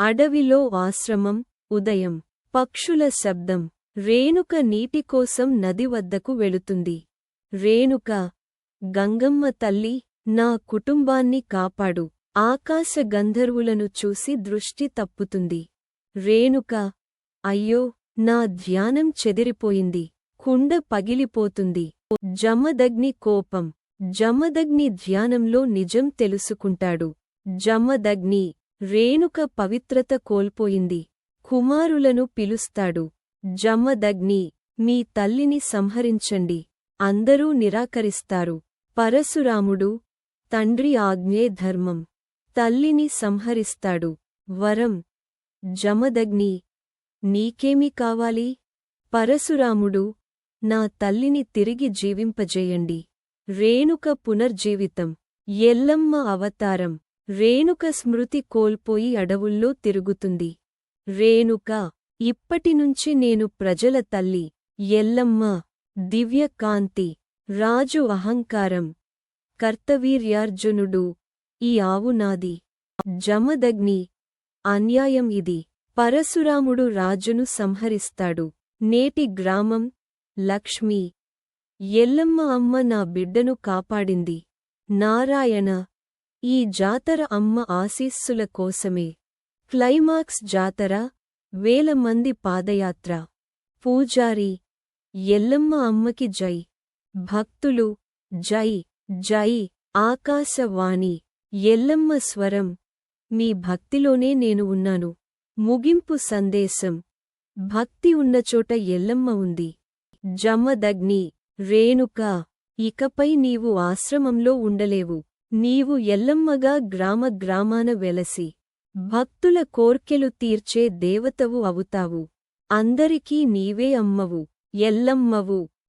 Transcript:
అడవిలో ఆశ్రమం ఉదయం. పక్షుల శబ్దం. రేణుక నీటికోసం నది వద్దకు వెళుతుంది. రేణుక గంగమ్మ తల్లి నా కుటుంబాన్ని కాపాడు. ఆకాశ గంధర్వులను చూసి దృష్టి తప్పుతుంది. రేణుక అయ్యో నా ధ్యానం చెదిరిపోయింది. కుండ పగిలిపోతుంది. జమదగ్ని కోపం. జమదగ్ని ధ్యానంలో నిజం తెలుసుకుంటాడు. జమదగ్ని రేణుక పవిత్రత కోల్పోయింది. కుమారులను పిలుస్తాడు. జమదగ్ని మీ తల్లిని సంహరించండి. అందరూ నిరాకరిస్తారు. పరశురాముడు తండ్రి ఆజ్ఞే ధర్మం. తల్లిని సంహరిస్తాడు. వరం. జమదగ్ని నీకేమి కావాలి? పరశురాముడు నా తల్లిని తిరిగి జీవింపజేయండి. రేణుక పునర్జీవితం. ఎల్లమ్మ అవతారం. రేణుక స్మృతి కోల్పోయి అడవుల్లో తిరుగుతుంది. రేణుక ఇప్పటినుంచి నేను ప్రజల తల్లి ఎల్లమ్మ దివ్యకాంతి రాజు అహంకారం కర్తవీర్యార్జునుడు ఈ ఆవునాది జమదగ్ని అన్యాయం ఇది. పరశురాముడు రాజును సంహరిస్తాడు. నేటి గ్రామం లక్ష్మి. ఎల్లమ్మ అమ్మ నా బిడ్డను కాపాడింది. నారాయణ ఈ జాతర అమ్మ ఆశీస్సుల కోసమే. క్లైమాక్స్ జాతర వేల మంది పాదయాత్ర. పూజారి ఎల్లమ్మ అమ్మకి జై. భక్తులు జై జై ఆకాశవాణి ఎల్లమ్మ స్వరం. మీ భక్తిలోనే నేను ఉన్నాను. ముగింపు సందేశం. భక్తి ఉన్నచోట ఎల్లమ్మ ఉంది. జమదగ్ని రేణుక ఇకపై నీవు ఆశ్రమంలో ఉండలేవు. నీవు ఎల్లమ్మగా గ్రామ గ్రామాన వెలసి భక్తుల కోర్కెలు తీర్చే దేవతవు అవుతావు. అందరికీ నీవే అమ్మవు ఎల్లమ్మవు.